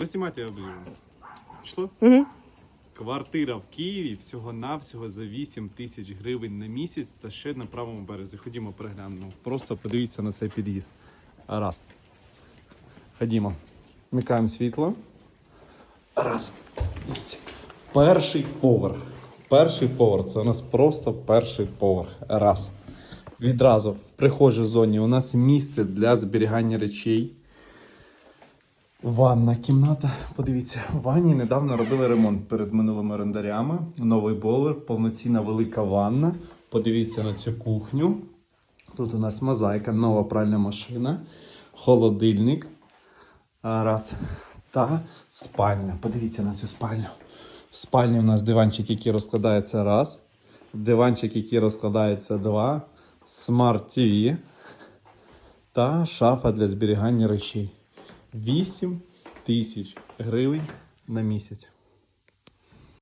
Ви знімайте я. Пішло? Угу. Квартира в Києві всього-навсього за 8 тисяч гривень на місяць та ще на правому березі. Ходімо переглянемо. Просто подивіться на цей під'їзд. Раз. Ходімо. Вмикаємо світло. Раз. Дивіться. Перший поверх. Перший поверх. Це у нас просто перший поверх. Раз. Відразу в прихожій зоні у нас місце для зберігання речей. Ванна кімната. Подивіться, в ванні недавно робили ремонт перед минулими орендарями. Новий бойлер, повноцінна велика ванна. Подивіться на цю кухню. Тут у нас мозаїка, нова пральна машина, холодильник. Раз. Та спальня. Подивіться на цю спальню. В спальні у нас диванчик, який розкладається раз. Диванчик, який розкладається два. Смарт TV та шафа для зберігання речей. 8 тисяч гривень на місяць.